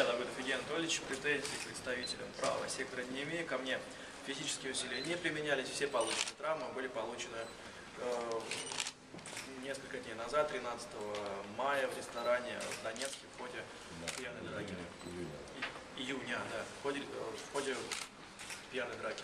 Анатольевич, претензий к представителям права сектора не имею. Ко мне физические усилия не применялись, все полученные травмы были получены э, несколько дней назад, 13 мая в ресторане в Донецке в ходе пьяной драки. Июня, да, в ходе, э, в ходе пьяной драки.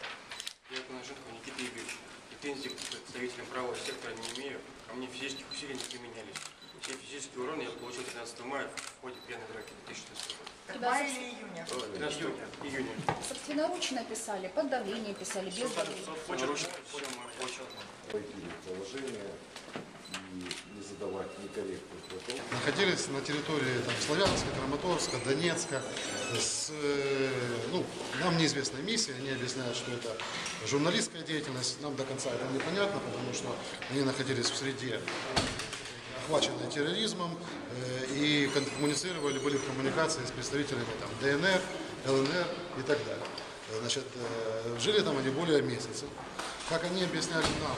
Я Коношенков Никита Игоревич. Претензий к представителям правого сектора не имею. Ко мне физических усилий не применялись. Все физические уроны я получил 13 мая в ходе пьяной драки 2016 года. Мая или июня? Э, 13 июня. Собственноручно писали, под давлением писали, без давления. Почерк Нарушил мой, всё мое почерк. войти в положение и не задавать некорректных вопросов. находились на территории там, Славянска, Краматорска, Донецка. С, э, ну, нам неизвестная миссия, они объясняют, что это журналистская деятельность. Нам до конца это непонятно, потому что они находились в среде охваченной терроризмом э, и коммуницировали, были в коммуникации с представителями там, ДНР, ЛНР и так далее. Э, Значит, э, жили там они более месяца. Как они объясняли нам,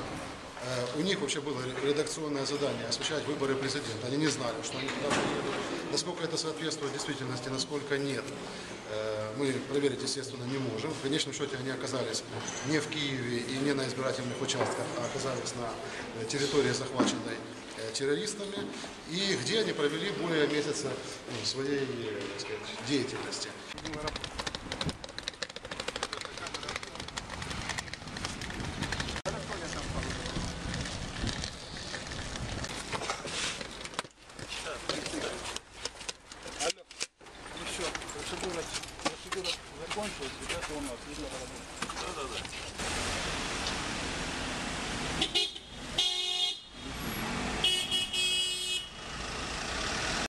У них вообще было редакционное задание освещать выборы президента. Они не знали, что они туда приедут. Насколько это соответствует действительности, насколько нет, мы проверить, естественно, не можем. В конечном счете они оказались не в Киеве и не на избирательных участках, а оказались на э, территории, захваченной э, террористами, и где они провели более месяца ну, своей э, сказать, деятельности. закончилось, ребята у нас видно работают. Да-да-да.